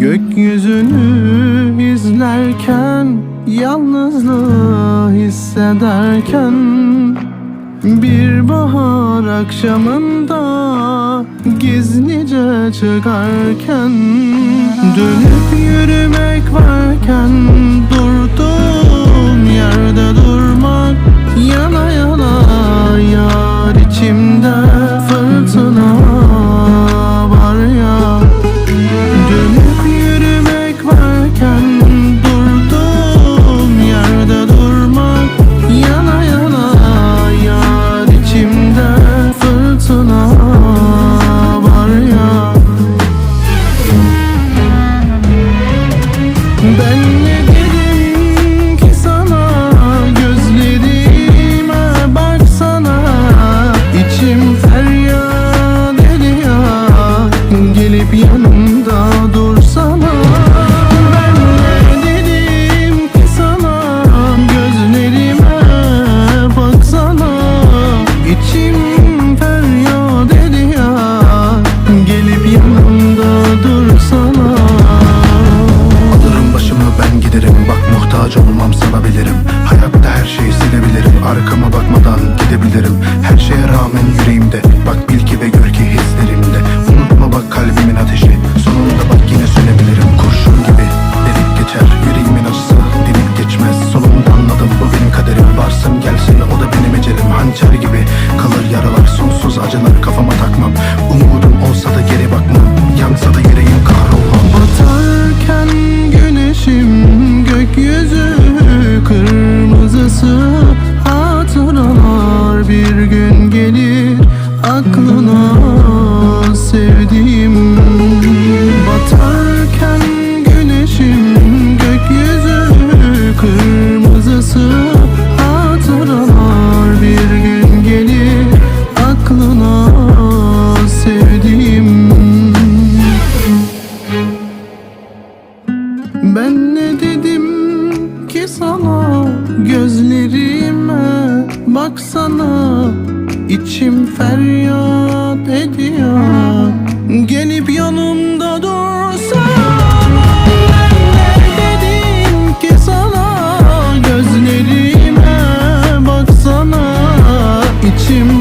Gökyüzünü izlerken Yalnızlığı hissederken Bir bahar akşamında Gizlice çıkarken Dönüp yürümek varken olmam sana bilirim Hayatta her şeyi silebilirim. Arkama bakmadan gidebilirim. Her şeye rağmen yüreğimde. Bak bil ki ve gör ki hislerimde. Unutma bak kalbimin ateşi. Sonunda bak yine sönebilirim Kurşun gibi delip geçer. Yüreğimin acısı delip geçmez. Sonunda anladım. Bu benim kaderim. Varsın gelsin. O da benim ecelim. Hançer gibi kalır yaralar. Sonsuz acılar kafama takmam. Umudum olsa da geri bakmam. Yansa da yüreğim kahrolmam. Batarken güneşim aklına sevdiğim Batarken güneşim gökyüzü kırmızısı Hatıralar bir gün gelir aklına sevdiğim. Ben ne dedim ki sana Gözlerime baksana İçim feryat ediyor. Gelip yanımda dursa dursan için